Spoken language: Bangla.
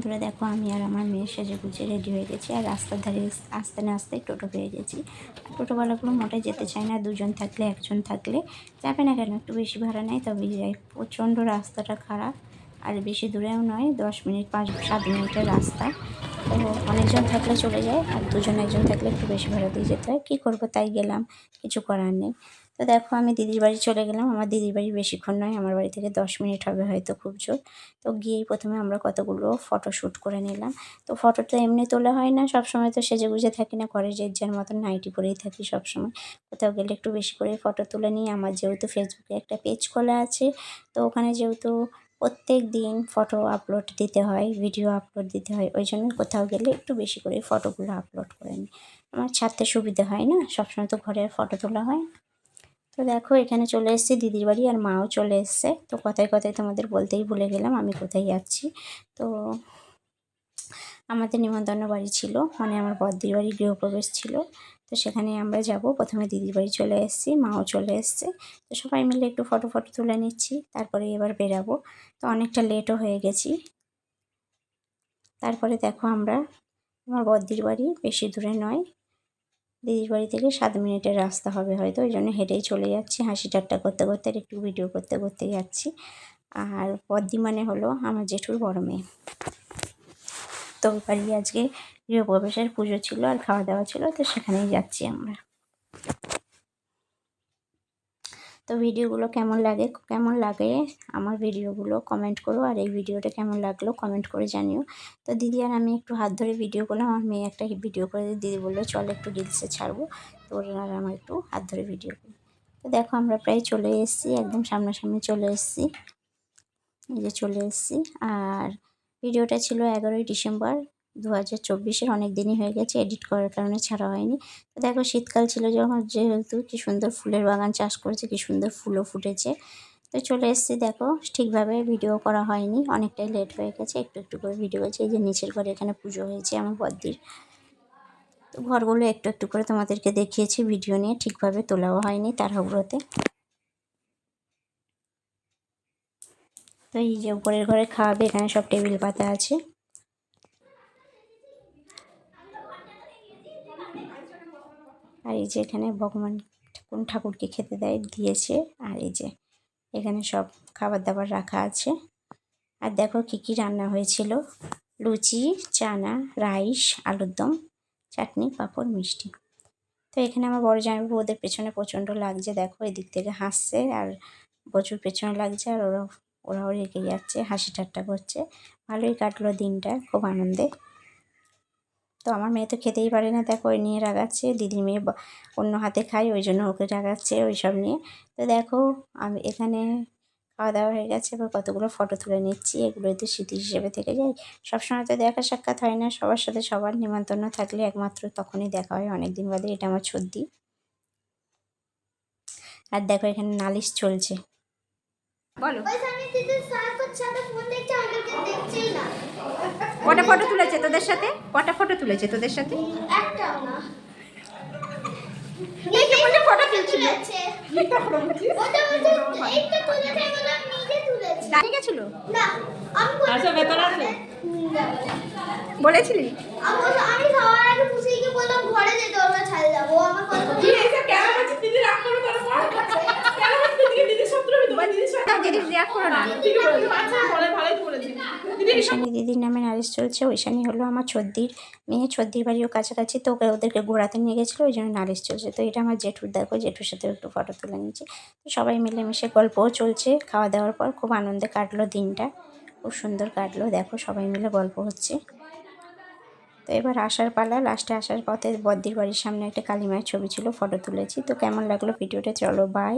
বন্ধুরা, দেখো আমি আর আমার মেয়ে সেজে গুজে রেডি হয়ে গেছি আর রাস্তার ধারে আস্তে না আস্তে টোটো পেয়ে গেছি। আর টোটোওয়ালাগুলো মোটাই যেতে চায় না, দুজন থাকলে, একজন থাকলে। যাবে না কেন? একটু বেশি ভাড়া নেয়, তবে যাই। প্রচণ্ড রাস্তাটা খারাপ, আর বেশি দূরেও নয়, দশ মিনিট, পাঁচ, সাত মিনিটের রাস্তা। তো অনেকজন থাকলে চলে যায়, আর দুজন, একজন থাকলে একটু বেশি ভাড়া দিয়ে যেতে হয়। কী করব, তাই গেলাম, কিছু করার নেই। তো দেখো আমি দিদির বাড়ি চলে গেলাম। আমার দিদির বাড়ি বেশিক্ষণ নয়, আমার বাড়ি থেকে দশ মিনিট হবে হয়তো খুব জোর। তো গিয়েই প্রথমে আমরা কতগুলো ফটো শ্যুট করে নিলাম। তো ফটো তো এমনি তোলা হয় না সব সময় তো সেজে গুজে থাকি না কলেজের যার মতন নাইটি পরেই থাকি সব সময় কোথাও গেলে একটু বেশি করে ফটো তুলে নিই। আমার যেহেতু ফেসবুকে একটা পেজ খোলা আছে, তো ওখানে যেহেতু প্রত্যেক দিন ফটো আপলোড দিতে হয় ভিডিও আপলোড দিতে হয়, ওই জন্য কোথাও গেলে একটু বেশি করে ফটোগুলো আপলোড করে নিই। আমার ছাড়তে সুবিধা হয় না, সবসময় তো ঘরে ফটো তোলা হয় তো দেখো, এখানে চলে এসেছি, দিদির বাড়ি আর মাও চলে এসছে। তো কথায় কথায় তোমাদের বলতেই ভুলে গেলাম, আমি কোথায় যাচ্ছি? তো আমাদের নিমন্ত্রণ বাড়ি ছিল মানে আমার বদ্দির বাড়ি গৃহপ্রবেশ ছিল। তো সেখানে আমরা যাব, প্রথমে দিদির বাড়ি চলে এসেছি, মাও চলে এসছে। তো সবাই মিলে একটু ফটো ফটো তুলে নিচ্ছি, তারপরে এবার বেরাবো। তো অনেকটা লেটও হয়ে গেছি। তারপরে দেখো আমরা, আমার বদ্দির বাড়ি বেশি দূরে নয় দিদির বাড়ি থেকে সাত মিনিটের রাস্তা হবে হয়তো, ওই জন্য হেঁটেই চলে যাচ্ছি, হাসি ঠাট্টা করতে করতে আর একটু ভিডিও করতে করতে যাচ্ছি। আর পদ্মি মানে হলো আমার জেঠুর বড় মেয়ে। তো বাড়ি আজকে গৃহপ্রবেশের পুজো ছিল আর খাওয়া দাওয়া ছিল, তো সেখানেই যাচ্ছি আমরা। তো ভিডিওগুলো কেমন লাগে কেমন লাগে আমার ভিডিওগুলো কমেন্ট করো আর এই ভিডিওটা কেমন লাগল কমেন্ট করে জানিও। তো দিদি আর আমি একটু হাত ধরে ভিডিও করলাম, আমার মেয়ে একটা ভিডিও করে দিদি বলল, চল একটু রিলসে ছাড়বো। তো ওরা আর আমার একটু হাত ধরে ভিডিও করি। তো দেখো আমরা প্রায় চলে এসেছি, একদম সামনাসামনি চলে এসেছি। এই যে চলে এসেছি, আর ভিডিওটা ছিল এগারোই ডিসেম্বর। দু হাজার চব্বিশের অনেক দিনই হয়ে গেছে এডিট করার কারণে ছাড়া হয়নি। তো দেখো শীতকাল ছিল যখন, যেহেতু কি সুন্দর ফুলের বাগান চাষ করেছে, কি সুন্দর ফুলও ফুটেছে। তো চলে এসেছি, দেখো, ঠিকভাবে ভিডিও করা হয়নি, অনেকটাই লেট হয়ে গেছে, একটু একটু করে ভিডিও হয়েছে এই যে নিচের ঘরে এখানে পুজো হয়েছে আমার বদ্দির। তো ঘরগুলো একটু একটু করে তোমাদেরকে দেখিয়েছি ভিডিও নিয়ে, ঠিকভাবে তোলাও হয়নি তাড়াহুড়োতে। তো এই যে উপরের ঘরে খাওয়াবে, এখানে সব টেবিল পাতা আছে। আর এই যে এখানে ভগবান কোন ঠাকুরকে খেতে দেয়, দিয়েছে। আর এই যে এখানে সব খাবার দাবার রাখা আছে। আর দেখো কি কি রান্না হয়েছিল? লুচি, চানা, রাইস, আলুর দম, চাটনি, পাঁপড়, মিষ্টি। তো এখানে আমার বড় জামাইবাবু ওদের পেছনে প্রচণ্ড লাগছে। দেখো এদিক থেকে হাসছে আর প্রচুর পেছনে লাগছে আর ওরা, ওরাও রেগে যাচ্ছে, হাসি ঠাট্টা করছে। ভালোই কাটলো দিনটা, খুব আনন্দে। তো আমার মেয়ে তো খেতেই পারে না। দেখো, ওই নিয়ে রাগাচ্ছে, দিদি মেয়ে অন্য হাতে খায়, ওই জন্য ওকে রাগাচ্ছে ওই সব নিয়ে। তো দেখো, আমি এখানে খাওয়া দাওয়া হয়ে গেছে, এবার কতগুলো ফটো তুলে নিচ্ছি, এগুলো তো স্মৃতি হিসেবে থেকে যায়। সবসময় তো দেখা সাক্ষাৎ হয় না, সবার সাথে সবার নিমন্ত্রণ থাকলে একমাত্র তখনই দেখা হয় অনেক দিন বাদে, এটা আমার সর্দি আর দেখো, এখানে নালিশ চলছে। বলো। কটা ফটো তুলেছে তোদের সাথে? কটা ফটো তুলেছে তোদের সাথে? ফটো তুলছিল? দাঁড়িয়ে গেছিল? আচ্ছা আছে? বলেছিলি? আমি খাওয়ার আগে পুষিকে বললাম ঘরে যেতে ওরা ছাড়ে যাব। আমার কথা কি এসে কেন বলছিস দিদি রাগ করো তারপর কেন বলছিস দিদিকে দিদির শত্রু আমি তোমার দিদির শত্রু জিনিস রিয়াক্ট করো না ঠিক বলেছি আচ্ছা বলে ভালোই তো বলেছি দিদি ঐশানী দিদির নামে নালিশ চলছে। ঐশানী হলো আমার ছদ্দির মেয়ে। ছদ্দির বাড়িও কাছাকাছি তো ওকে ওদেরকে ঘোরাতে নিয়ে গেছিল, ওই জন্য নালিশ চলছে। তো এটা আমার জেঠুর, দেখো জেঠুর সাথে একটু ফটো তুলে নিয়েছি তো সবাই মিলেমিশে গল্পও চলছে। খাওয়া দাওয়ার পর খুব আনন্দে কাটলো দিনটা। খুব সুন্দর কাটলো। দেখো সবাই মিলে গল্প হচ্ছে। তো এবার আসার পালা। লাস্টে আসার পথে বদ্দির বাড়ির সামনে একটা কালী মায়ের ছবি ছিল ফটো তুলেছি। তো কেমন লাগল ভিডিওটা চলো বাই